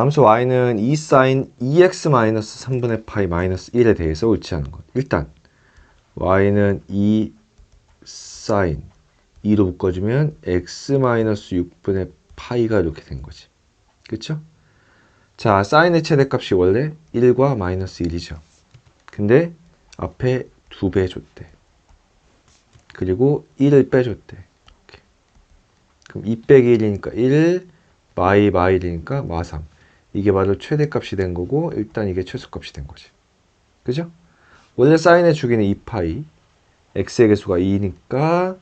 함수 y는 2 sin 2x 마이너스 3분의 파이 마이너스 1에 대해서 않은 것. 일단 y는 2 sin 2로 묶어주면 x 마이너스 6분의 파이가 이렇게 된 거지. 그쵸? 자, 사인의 최대값이 원래 1과 마이너스 1이죠. 근데 앞에 2배 줬대. 그리고 1을 빼줬대. 이렇게. 그럼 2 빼기 1이니까 1, 마이 마일이니까 마 3. 이게 바로 최대값이 된 거고 일단 이게 최소값이 된 거지. 그죠? 원래 사인의 주기는 2파이, x의 개수가 2니까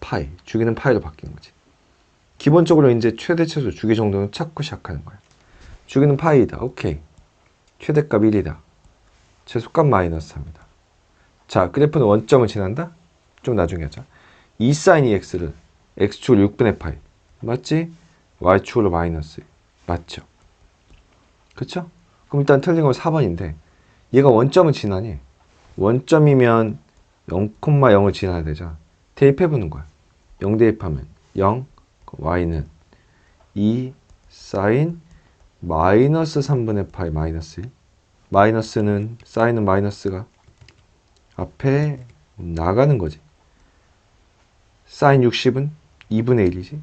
파이, 주기는 파이로 바뀐 거지. 기본적으로 이제 최대 최소 주기 정도는 찾고 시작하는 거야. 주기는 파이다. 오케이. 최대값 1이다. 최소값 마이너스 3이다. 자, 그래프는 원점을 지난다? 좀 나중에 하자. 2 sin 2x를 x축으로 6분의 파이. 맞지? y축으로 마이너스. 맞죠? 그쵸? 그럼 일단 틀린 건 4번인데 얘가 원점을 지나니 원점이면 0,0을 지나야 되잖아. 대입해보는 거야. 0 대입하면 0, y는 2 sin 마이너스 3분의 파이 마이너스 1. 마이너스는 사인은 마이너스가 앞에 나가는 거지. 사인 60은 2분의 1이지.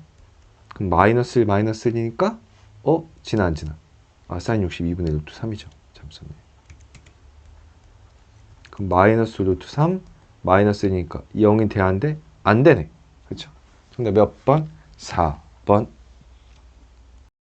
그럼 마이너스 1 마이너스 1이니까 어? 지나 안 지나? 아 사인 60 2분의 1 루트 3이죠. 잠시만요. 그럼 마이너스 루트 3 마이너스 1이니까 0이 돼야 하는데 안 되네. 그렇죠? 정답 몇 번? 4번